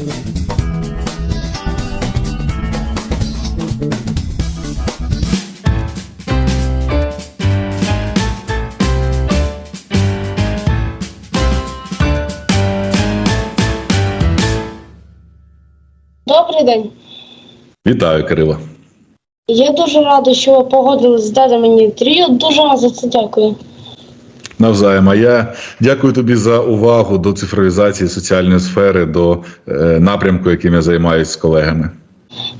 Добрий день. Вітаю, Кирило. Я дуже радий, що ви погодились здати мені інтерв'ю. Дуже вам за це дякую. Навзаєм. А я дякую тобі за увагу до цифровізації соціальної сфери, до е, напрямку, яким я займаюся з колегами.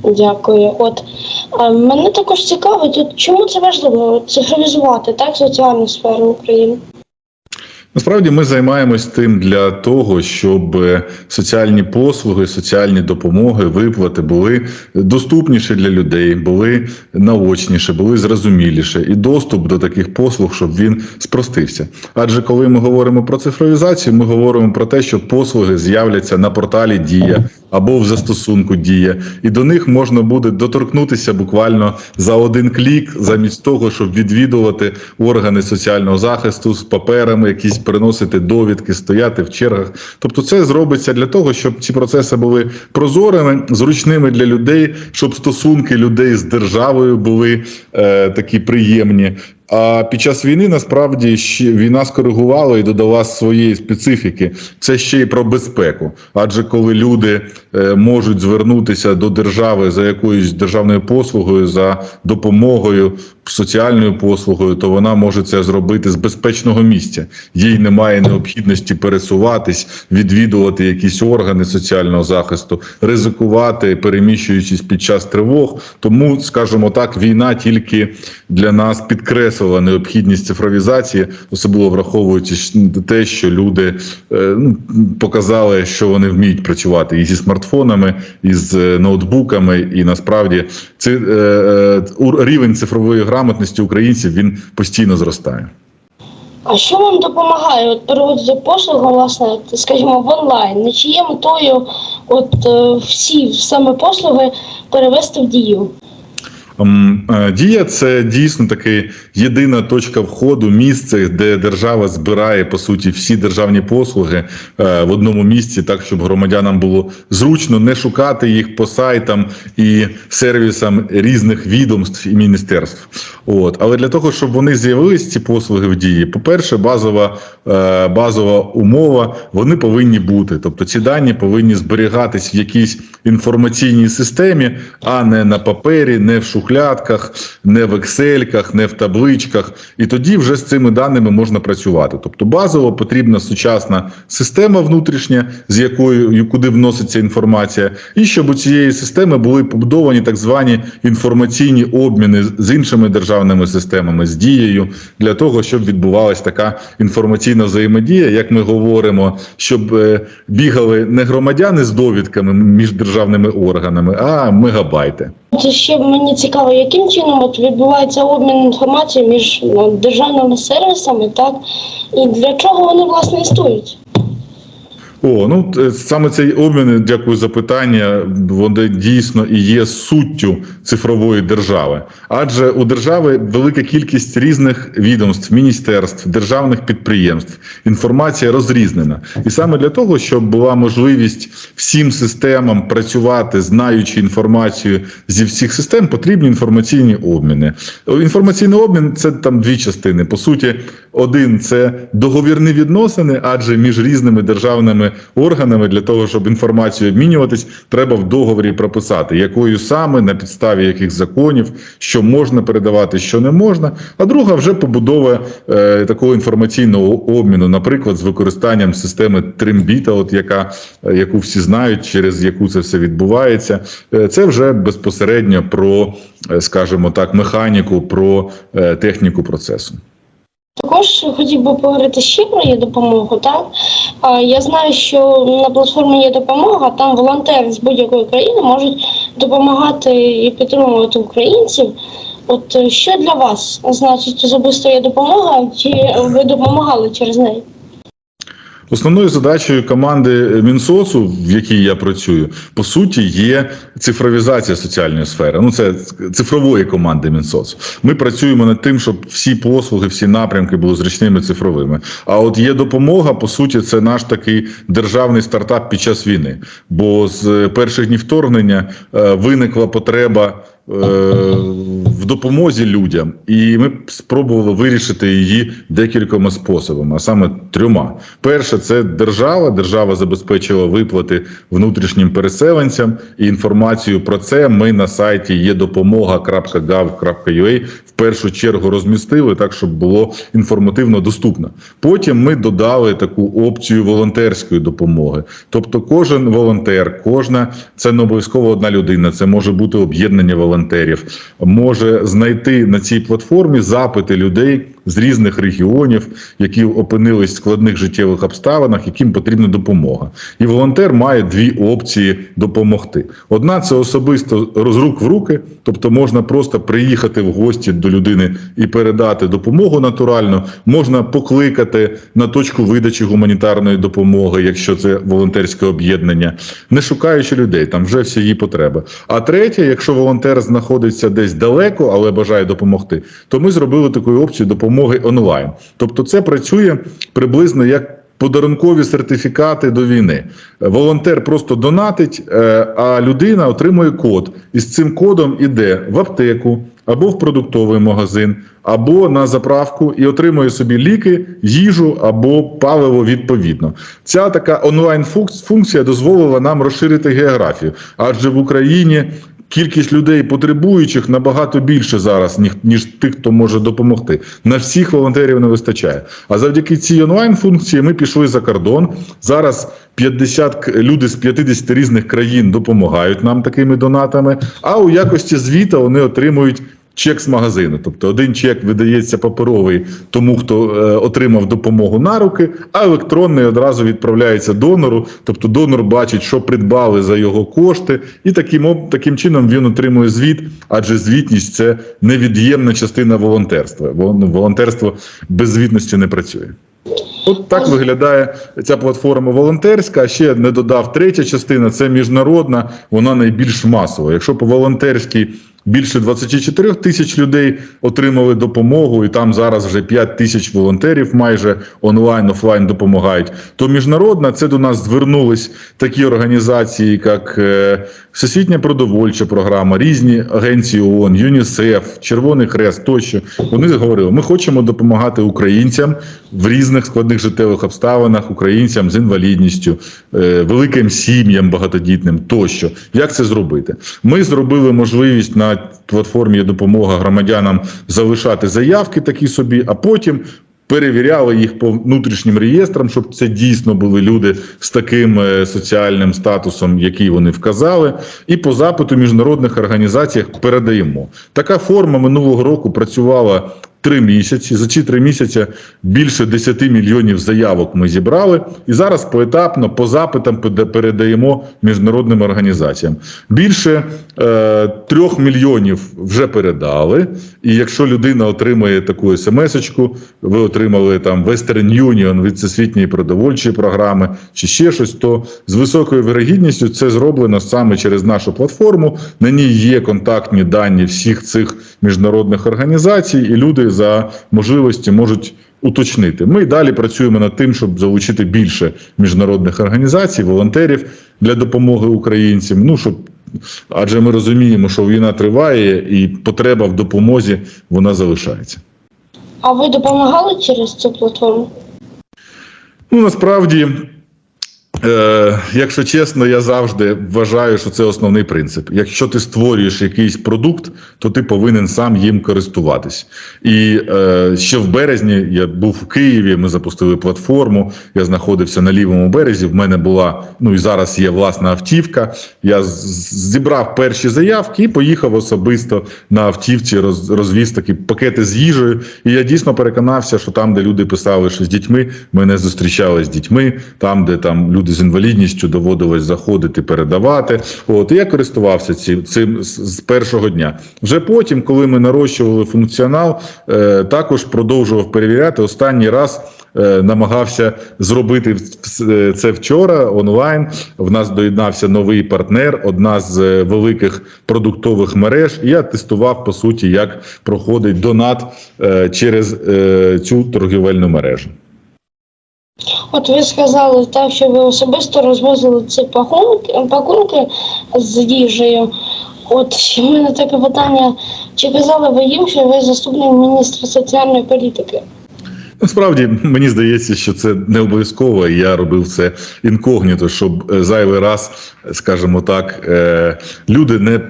Дякую. От мене також цікавить, чому це важливо цифровізувати так соціальну сферу України? Насправді ми займаємось тим для того, щоб е, соціальні послуги, соціальні допомоги, виплати були доступніші для людей, були наочніші, були зрозуміліші, і доступ до таких послуг, щоб він спростився. Адже коли ми говоримо про цифровізацію, ми говоримо про те, що послуги з'являться на порталі Дія або в застосунку Дія, і до них можна буде доторкнутися буквально за один клік, замість того, щоб відвідувати органи соціального захисту з паперами, якісь приносити довідки, стояти в чергах. Тобто, це зробиться для того, щоб ці процеси були прозорими, зручними для людей, щоб стосунки людей з державою були е, такі приємні. А під час війни насправді війна скоригувала і додала своєї специфіки. Це ще й про безпеку. Адже коли люди е, можуть звернутися до держави за якоюсь державною послугою, за допомогою, соціальною послугою, то вона може це зробити з безпечного місця. Їй немає необхідності пересуватись, відвідувати якісь органи соціального захисту, ризикувати, переміщуючись під час тривог. Тому, скажімо так, війна тільки для нас підкреслила необхідність цифровізації, особливо враховуючи те, що люди е, ну, показали, що вони вміють працювати і зі смартфонами, і з е, ноутбуками, і насправді це е, рівень цифрової грамотності українців він постійно зростає. А що вам допомагає от переводити послугу, власне, скажімо, в онлайн? Не чи є метою от всі саме послуги перевести в дію? Ем, е, Дія це дійсно таки єдина точка входу, місце, де держава збирає по суті всі державні послуги е, в одному місці, так щоб громадянам було зручно не шукати їх по сайтам і сервісам різних відомств і міністерств. От, але для того, щоб вони з'явились ці послуги в дії, по-перше, базова е, базова умова, вони повинні бути. Тобто ці дані повинні зберігатись в якійсь інформаційній системі, а не на папері, не в шухлядках, не в ексельках, не в табличках. І тоді вже з цими даними можна працювати. Тобто базово потрібна сучасна система внутрішня, з якою куди вноситься інформація, і щоб у цієї системи були побудовані так звані інформаційні обміни з іншими державними системами, з дією, для того, щоб відбувалася така інформаційна взаємодія, як ми говоримо, щоб е, бігали не громадяни з довідками між державними органами, а мегабайти. Це ще мені цікаво, яким чином от відбувається обмін інформацією між ну, державними сервісами, так? І для чого вони власне існують? О, ну саме цей обмін, дякую за питання. Вони дійсно і є суттю цифрової держави. Адже у держави велика кількість різних відомств, міністерств, державних підприємств. Інформація розрізнена. І саме для того, щоб була можливість всім системам працювати, знаючи інформацію зі всіх систем, потрібні інформаційні обміни. Інформаційний обмін це там дві частини. По суті, один це договірні відносини, адже між різними державними органами для того, щоб інформацію обмінюватись, треба в договорі прописати, якою саме на підставі яких законів, що можна передавати, що не можна. А друга вже побудова е, такого інформаційного обміну, наприклад, з використанням системи Тримбіта, от яка е, яку всі знають, через яку це все відбувається. Е, це вже безпосередньо про, е, скажімо так, механіку, про техніку процесу. Також хотів би поговорити ще про є допомогу. Так я знаю, що на платформі є допомога. Там волонтери з будь-якої країни можуть допомагати і підтримувати українців. От е, що для вас значить особисто є допомога, чи ви допомагали через неї? Основною задачею команди Мінсоцу, в якій я працюю, по суті, є цифровізація соціальної сфери. Ну, це цифрової команди Мінсоцу. Ми працюємо над тим, щоб всі послуги, всі напрямки були зручними цифровими. А от є допомога, по суті, це наш такий державний стартап під час війни. Бо з перших днів вторгнення е, виникла потреба. Е, В допомозі людям, і ми спробували вирішити її декількома способами, а саме трьома. Перше, це держава. Держава забезпечила виплати внутрішнім переселенцям, і інформацію про це ми на сайті є допомога.gov.ua в першу чергу розмістили так, щоб було інформативно доступно. Потім ми додали таку опцію волонтерської допомоги. Тобто, кожен волонтер, кожна це не обов'язково одна людина, це може бути об'єднання волонтерів, може знайти на цій платформі запити людей з різних регіонів, які опинились в складних життєвих обставинах, яким потрібна допомога. І волонтер має дві опції допомогти. Одна це особисто з рук в руки, тобто можна просто приїхати в гості до людини і передати допомогу натурально. Можна покликати на точку видачі гуманітарної допомоги, якщо це волонтерське об'єднання, не шукаючи людей, там вже всі її потреби. А третє, якщо волонтер знаходиться десь далеко, але бажає допомогти, то ми зробили таку опцію допомоги онлайн. Тобто, це працює приблизно як. Подарункові сертифікати до війни. Волонтер просто донатить, е, а людина отримує код. І з цим кодом іде в аптеку або в продуктовий магазин, або на заправку і отримує собі ліки, їжу або паливо відповідно. Ця така онлайн функція дозволила нам розширити географію, адже в Україні. Кількість людей потребуючих набагато більше зараз, ніж, ніж тих, хто може допомогти. На всіх волонтерів не вистачає. А завдяки цій онлайн функції ми пішли за кордон. Зараз 50 к- люди з 50 різних країн допомагають нам такими донатами. А у якості звіта вони отримують. Чек з магазину, тобто один чек видається паперовий тому, хто е, отримав допомогу на руки, а електронний одразу відправляється донору. Тобто донор бачить, що придбали за його кошти, і таким таким чином він отримує звіт, адже звітність це невід'ємна частина волонтерства. Вол- Волонтерство без звітності не працює. От так виглядає ця платформа волонтерська. Ще не додав третя частина це міжнародна, вона найбільш масова. Якщо по волонтерській більше 24 тисяч людей отримали допомогу, і там зараз вже 5 тисяч волонтерів майже онлайн, офлайн допомагають. То міжнародна це до нас звернулись такі організації, як е, Всесвітня продовольча програма, різні агенції ООН, ЮНІСЕФ, Червоний Хрест тощо. Вони говорили, ми хочемо допомагати українцям в різних складних життєвих обставинах, українцям з інвалідністю, е, великим сім'ям багатодітним тощо. Як це зробити? Ми зробили можливість на платформі «Є допомога громадянам залишати заявки такі собі, а потім. Перевіряли їх по внутрішнім реєстрам, щоб це дійсно були люди з таким е, соціальним статусом, який вони вказали, і по запиту міжнародних організаціях передаємо. Така форма минулого року працювала три місяці. За ці три місяці більше 10 мільйонів заявок ми зібрали, і зараз поетапно по запитам передаємо міжнародним організаціям. Більше е, трьох мільйонів вже передали. І якщо людина отримує таку смс-очку, ви отримали там Western Union від всесвітньої продовольчої програми чи ще щось, то з високою вирогідністю це зроблено саме через нашу платформу. На ній є контактні дані всіх цих міжнародних організацій, і люди за можливості можуть. Уточнити, ми далі працюємо над тим, щоб залучити більше міжнародних організацій, волонтерів для допомоги українцям. Ну щоб адже ми розуміємо, що війна триває, і потреба в допомозі вона залишається. А ви допомагали через цю платформу? Ну насправді, е, якщо чесно, я завжди вважаю, що це основний принцип. Якщо ти створюєш якийсь продукт, то ти повинен сам їм користуватись. І е, ще в березні я був в Києві. Ми запустили платформу. Я знаходився на лівому березі. В мене була ну і зараз є власна автівка. Я зібрав перші заявки і поїхав особисто на автівці, роз, розвіз такі пакети з їжею. І я дійсно переконався, що там, де люди писали, що з дітьми, мене зустрічали з дітьми. Там, де там люди з інвалідністю доводилось заходити, передавати. От і я користувався цим, цим з першого дня. Вже потім, коли ми нарощували функціонал, е, також продовжував перевіряти. Останній раз е, намагався зробити е, це вчора онлайн. В нас доєднався новий партнер, одна з е, великих продуктових мереж. І я тестував по суті, як проходить донат через цю торгівельну мережу. От ви сказали так, що ви особисто розвозили ці пакунки, пакунки з їжею. От у мене таке питання: чи казали ви їм, що ви заступник міністра соціальної політики? Насправді мені здається, що це не обов'язково. і Я робив це інкогніто, щоб е, зайвий раз, скажімо так, е, люди не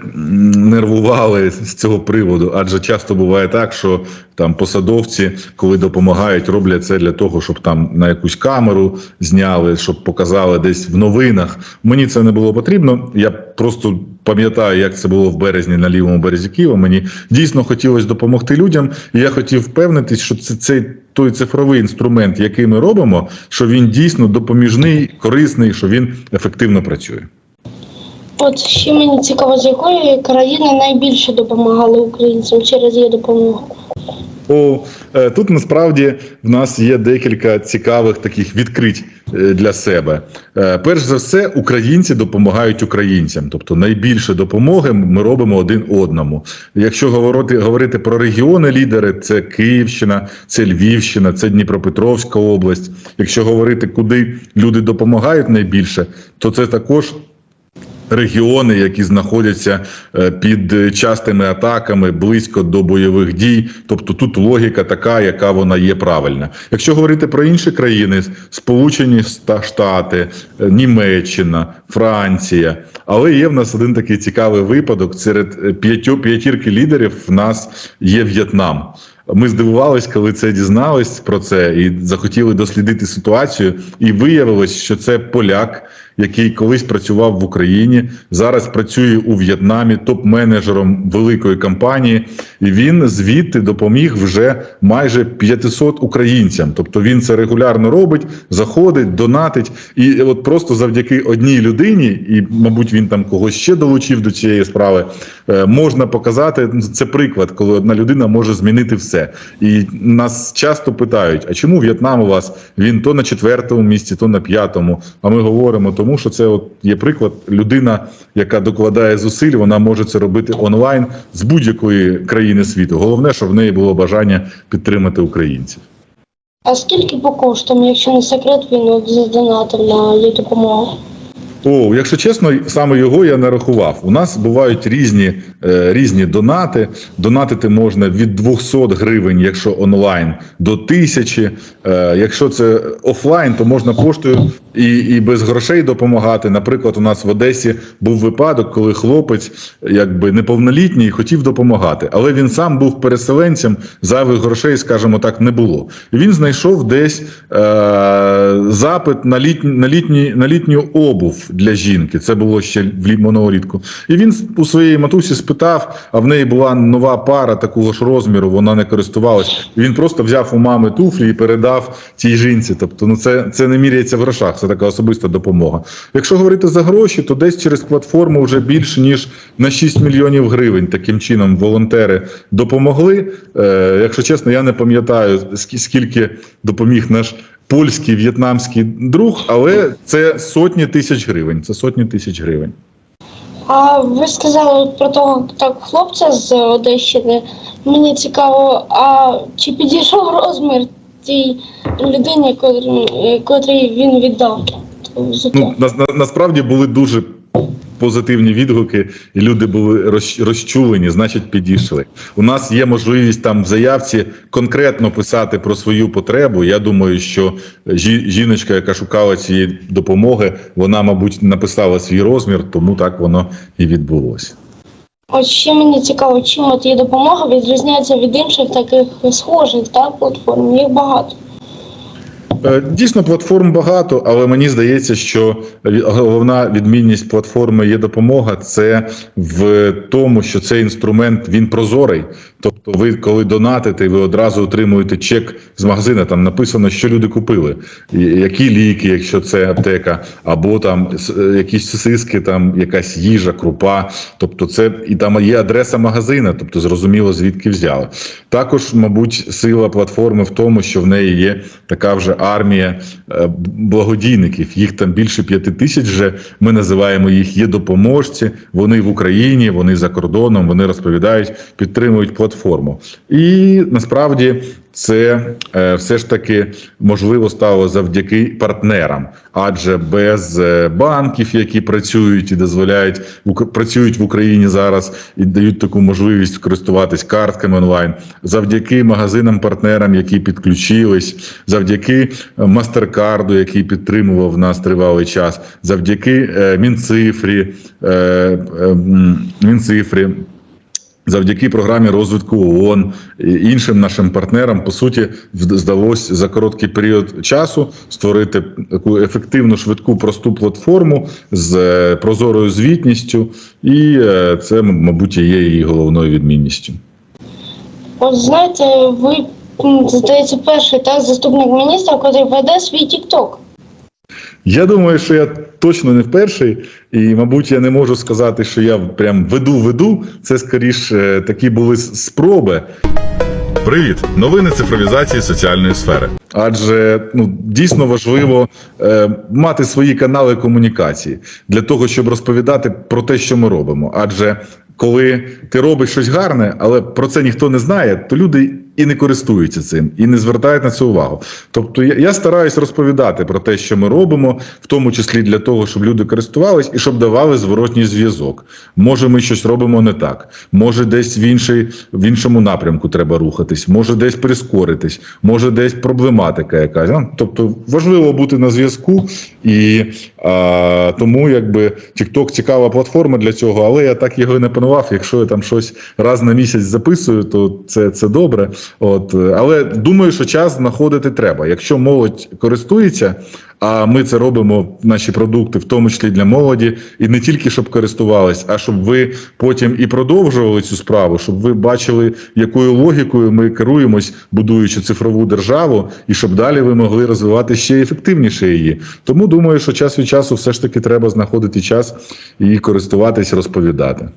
нервували з цього приводу. Адже часто буває так, що там посадовці, коли допомагають, роблять це для того, щоб там на якусь камеру зняли, щоб показали десь в новинах. Мені це не було потрібно. Я просто пам'ятаю, як це було в березні на лівому березі Києва. Мені дійсно хотілося допомогти людям, і я хотів впевнитись, що це цей той цифровий інструмент, який ми робимо, що він дійсно допоміжний, корисний, що він ефективно працює. От ще мені цікаво, з якої країни найбільше допомагали українцям через її допомогу. О, е, тут насправді в нас є декілька цікавих таких відкрить е, для себе. Е, Перш за все, українці допомагають українцям, тобто найбільше допомоги ми робимо один одному. Якщо говорити, говорити про регіони лідери, це Київщина, це Львівщина, це Дніпропетровська область. Якщо говорити, куди люди допомагають найбільше, то це також регіони, які знаходяться е, під е, частими атаками близько до бойових дій. Тобто тут логіка така, яка вона є правильна. Якщо говорити про інші країни, Сполучені Штати, е, Німеччина, Франція, але є в нас один такий цікавий випадок. Серед п'ятірки лідерів в нас є В'єтнам. Ми здивувались, коли це дізнались про це, і захотіли дослідити ситуацію. І виявилось, що це поляк, який колись працював в Україні, зараз працює у В'єтнамі топ-менеджером великої компанії, і він звідти допоміг вже майже 500 українцям. Тобто він це регулярно робить, заходить, донатить. І от просто завдяки одній людині, і мабуть, він там когось ще долучив до цієї справи. е, Можна показати це приклад, коли одна людина може змінити все. І нас часто питають: а чому В'єтнам у вас він то на четвертому місці, то на п'ятому? А ми говоримо, тому що це от є приклад. Людина, яка докладає зусиль, вона може це робити онлайн з будь-якої країни світу. Головне, щоб в неї було бажання підтримати українців. А скільки по коштам, якщо не секрет, він от задонатив на її допомогу? О, якщо чесно, саме його я не рахував. У нас бувають різні, е, різні донати. Донатити можна від 200 гривень, якщо онлайн, до 1000. Е, якщо це офлайн, то можна поштою і, і без грошей допомагати. Наприклад, у нас в Одесі був випадок, коли хлопець, якби неповнолітній, хотів допомагати, але він сам був переселенцем, зайвих грошей, скажімо так, не було. І він знайшов десь е, запит на літню, на, літні, на літню обув для жінки. Це було ще минулого рідку. І він у своєї матусі спитав, а в неї була нова пара такого ж розміру, вона не користувалась. І він просто взяв у мами туфлі і передав тій жінці. Тобто, ну це, це не міряється в грошах, це така особиста допомога. Якщо говорити за гроші, то десь через платформу вже більше ніж на 6 мільйонів гривень таким чином волонтери допомогли. Е, якщо чесно, я не пам'ятаю скільки допоміг наш польський в'єтнамський друг, але це сотні тисяч гривень. Це сотні тисяч гривень. А ви сказали про того так хлопця з Одещини. Мені цікаво, а чи підійшов розмір тій людині, котрій, котрій він віддав? взуття? Ну на, на, насправді були дуже позитивні відгуки, і люди були роз, розчулені, значить, підійшли. У нас є можливість там в заявці конкретно писати про свою потребу. Я думаю, що жі, жіночка, яка шукала цієї допомоги, вона, мабуть, написала свій розмір, тому так воно і відбулося. От ще мені цікаво, чим от її допомога відрізняється від інших таких схожих так, платформ. Їх багато. Е, Дійсно, платформ багато, але мені здається, що головна відмінність платформи є допомога це в тому, що цей інструмент він прозорий. Тобто, ви коли донатите, ви одразу отримуєте чек з магазина. Там написано, що люди купили, які ліки, якщо це аптека, або там е, якісь сосиски, там якась їжа, крупа. Тобто, це і там є адреса магазина, тобто зрозуміло звідки взяли. Також, мабуть, сила платформи в тому, що в неї є така вже армія е, благодійників. Їх там більше п'яти тисяч. Вже ми називаємо їх є допоможці. Вони в Україні, вони за кордоном, вони розповідають, підтримують платформу. І насправді це е, все ж таки можливо стало завдяки партнерам, адже без е, банків, які працюють і дозволяють працюють в Україні зараз і дають таку можливість користуватись картками онлайн, завдяки магазинам-партнерам, які підключились, завдяки Мастеркарду, який підтримував нас тривалий час, завдяки е, Мінцифрі, Мінцифрі. Завдяки програмі розвитку ООН і іншим нашим партнерам, по суті, вд- здалося за короткий період часу створити таку ефективну, швидку, просту платформу з е, прозорою звітністю, і е, це, мабуть, є її головною відмінністю. От знаєте, ви здається перший так заступник міністра, який веде свій Тік-Ток. Я думаю, що я точно не вперший, і, мабуть, я не можу сказати, що я прям веду-веду. Це скоріше такі були спроби. Привіт! Новини цифровізації соціальної сфери. Адже ну дійсно важливо е, мати свої канали комунікації для того, щоб розповідати про те, що ми робимо. Адже коли ти робиш щось гарне, але про це ніхто не знає, то люди і не користуються цим, і не звертають на це увагу. Тобто я, я стараюсь розповідати про те, що ми робимо, в тому числі для того, щоб люди користувались і щоб давали зворотній зв'язок. Може, ми щось робимо не так, може, десь в інший в іншому напрямку треба рухатись, може десь прискоритись, може десь проблематика якась. Ну, Тобто важливо бути на зв'язку, і а, тому якби TikTok цікава платформа для цього, але я так його не панував. Якщо я там щось раз на місяць записую, то це, це добре. От, але думаю, що час знаходити треба. Якщо молодь користується, а ми це робимо, наші продукти, в тому числі для молоді, і не тільки щоб користувались, а щоб ви потім і продовжували цю справу, щоб ви бачили, якою логікою ми керуємось, будуючи цифрову державу, і щоб далі ви могли розвивати ще ефективніше її. Тому думаю, що час від часу все ж таки треба знаходити час і користуватись, розповідати.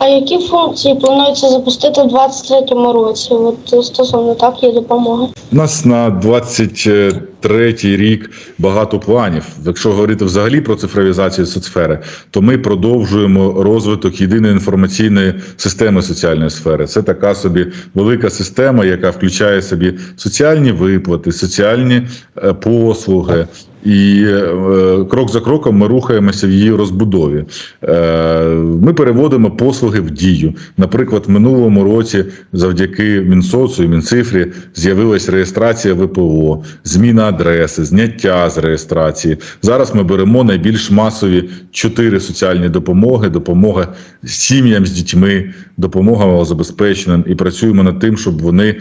А які функції планується запустити в 2023 році? От стосовно так є допомоги. У нас на 23-й рік багато планів. Якщо говорити взагалі про цифровізацію соцсфери, то ми продовжуємо розвиток єдиної інформаційної системи соціальної сфери. Це така собі велика система, яка включає собі соціальні виплати, соціальні е, послуги. І е, крок за кроком ми рухаємося в її розбудові. Е, ми переводимо послуги в дію. Наприклад, в минулому році, завдяки Мінсоцу і Мінцифрі, з'явилась реєстрація ВПО, зміна адреси, зняття з реєстрації. Зараз ми беремо найбільш масові чотири соціальні допомоги: допомога сім'ям з дітьми, допомога малозабезпеченим, і працюємо над тим, щоб вони е,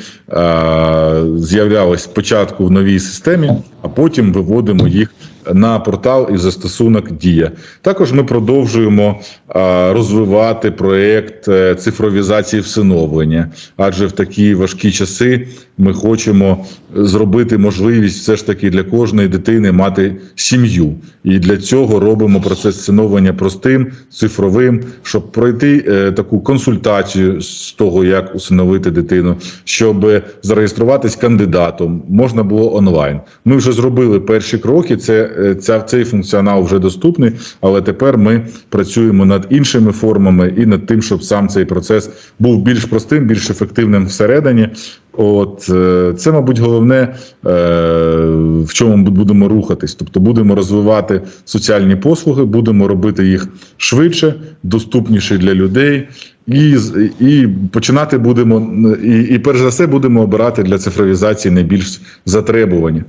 з'являлись спочатку в новій системі, а потім виводимо їх на портал і застосунок Дія. Також ми продовжуємо розвивати проєкт е, цифровізації всиновлення, адже в такі важкі часи ми хочемо зробити можливість все ж таки для кожної дитини мати сім'ю. І для цього робимо процес всиновлення простим, цифровим, щоб пройти е, таку консультацію з того, як усиновити дитину, щоб зареєструватись кандидатом, можна було онлайн. Ми вже зробили перші кроки. Це ця цей функціонал вже доступний, але тепер ми працюємо над іншими формами і над тим, щоб сам цей процес був більш простим, більш ефективним всередині. От е, це, мабуть, головне, е, в чому ми будемо рухатись. Тобто будемо розвивати соціальні послуги, будемо робити їх швидше, доступніше для людей. І, і починати будемо і, і перш за все будемо обирати для цифровізації найбільш затребувані.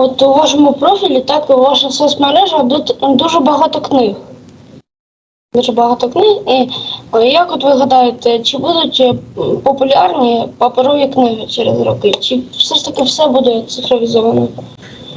От у вашому профілі, так у ваших соцмережах дуже багато книг. дуже багато книг. І е, як от ви гадаєте, чи будуть е, популярні паперові книги через роки? Чи все ж таки все буде цифровізовано?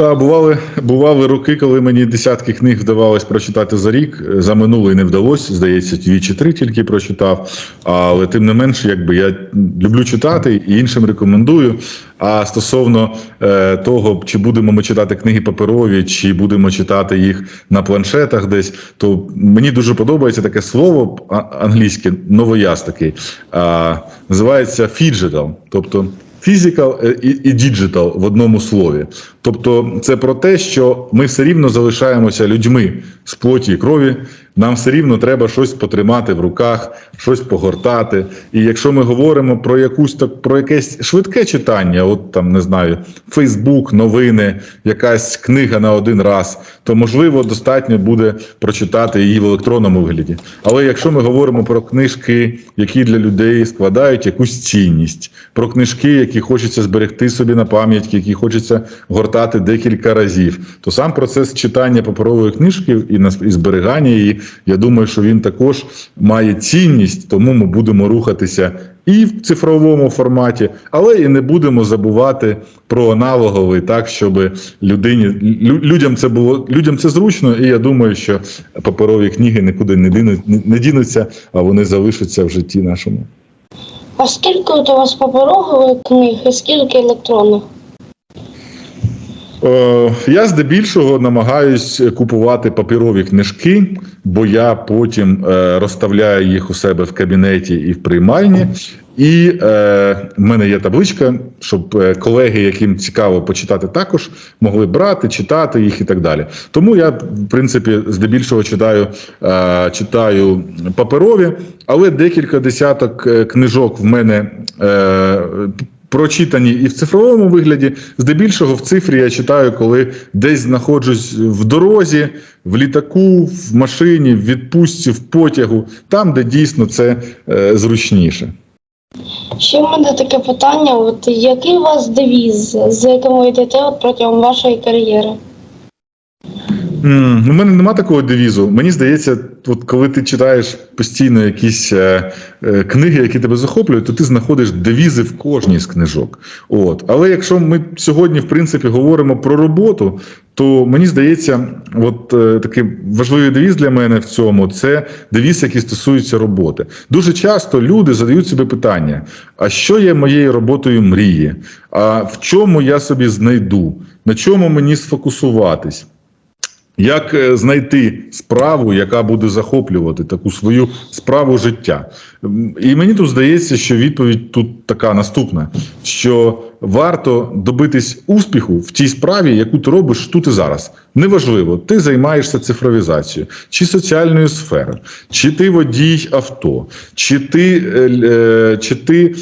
Та бували, бували роки, коли мені десятки книг вдавалось прочитати за рік. За минулий не вдалося, здається, дві чи три тільки прочитав. Але тим не менш, якби я люблю читати і іншим рекомендую. А стосовно е, того, чи будемо ми читати книги паперові, чи будемо читати їх на планшетах десь, то мені дуже подобається таке слово англійське, новояз такий, а, називається fidgetal, тобто Physical е, і, діджитал в одному слові. Тобто, це про те, що ми все рівно залишаємося людьми з плоті і крові. Нам все рівно треба щось потримати в руках, щось погортати. І якщо ми говоримо про якусь так про якесь швидке читання, от там не знаю, Фейсбук, новини, якась книга на один раз, то можливо достатньо буде прочитати її в електронному вигляді. Але якщо ми говоримо про книжки, які для людей складають якусь цінність, про книжки, які хочеться зберегти собі на пам'ять, які хочеться гортати декілька разів, то сам процес читання паперової книжки і і зберігання її, я думаю, що він також має цінність, тому ми будемо рухатися і в цифровому форматі, але і не будемо забувати про аналоговий, так щоб людині людям це було людям це зручно, і я думаю, що паперові книги нікуди не дінуть, не- дінуться, а вони залишаться в житті нашому. А скільки у вас паперових книг і скільки електронних? Е, Я здебільшого намагаюсь купувати паперові книжки, бо я потім е, розставляю їх у себе в кабінеті і в приймальні. І е, в мене є табличка, щоб е, колеги, яким цікаво почитати, також могли брати, читати їх і так далі. Тому я, в принципі, здебільшого читаю, е, читаю паперові, але декілька десяток книжок в мене. Е, прочитані і в цифровому вигляді. Здебільшого в цифрі я читаю, коли десь знаходжусь в дорозі, в літаку, в машині, в відпустці, в потягу, там, де дійсно це е, зручніше. Ще в мене таке питання: от який у вас девіз, з яким ви йдете от протягом вашої кар'єри? М, У мене нема такого девізу. Мені здається, от коли ти читаєш постійно якісь е, е, книги, які тебе захоплюють, то ти знаходиш девізи в кожній з книжок. От. Але якщо ми сьогодні, в принципі, говоримо про роботу, то мені здається, от е, такий важливий девіз для мене в цьому це девіз, який стосується роботи. Дуже часто люди задають собі питання: а що є моєю роботою мрії? А в чому я собі знайду? На чому мені сфокусуватись? Як е, знайти справу, яка буде захоплювати таку свою справу життя? І мені тут здається, що відповідь тут така наступна: що варто добитись успіху в тій справі, яку ти робиш тут і зараз. Неважливо, ти займаєшся цифровізацією, чи соціальною сферою, чи ти водій авто, чи ти, е, е, чи ти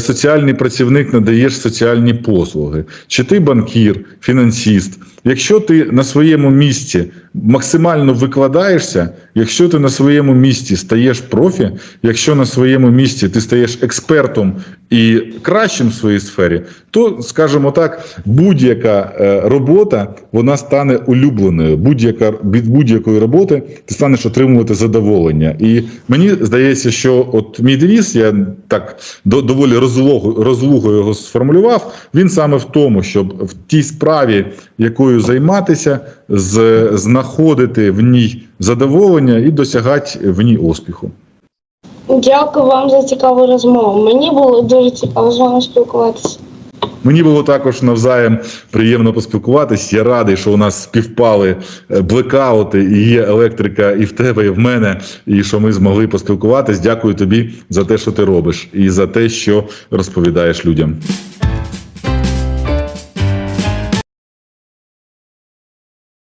соціальний працівник надаєш соціальні послуги, чи ти банкір, фінансіст. Якщо ти на своєму місці максимально викладаєшся, якщо ти на своєму місці стаєш профі, якщо на своєму місці ти стаєш експертом і кращим в своїй сфері, то скажімо так, будь-яка е, робота вона стане улюбленою. Будь-яка від будь-якої роботи ти станеш отримувати задоволення. І мені здається, що от мій девіз, я так до- доволі розлого, розлуго його сформулював. Він саме в тому, щоб в тій справі, якою займатися, з, знаходити в ній задоволення і досягати в ній успіху. Дякую вам за цікаву розмову. Мені було дуже цікаво з вами спілкуватися. Мені було також навзаєм приємно поспілкуватись. Я радий, що у нас співпали е, блекаути, і є електрика і в тебе, і в мене, і що ми змогли поспілкуватись. Дякую тобі за те, що ти робиш, і за те, що розповідаєш людям.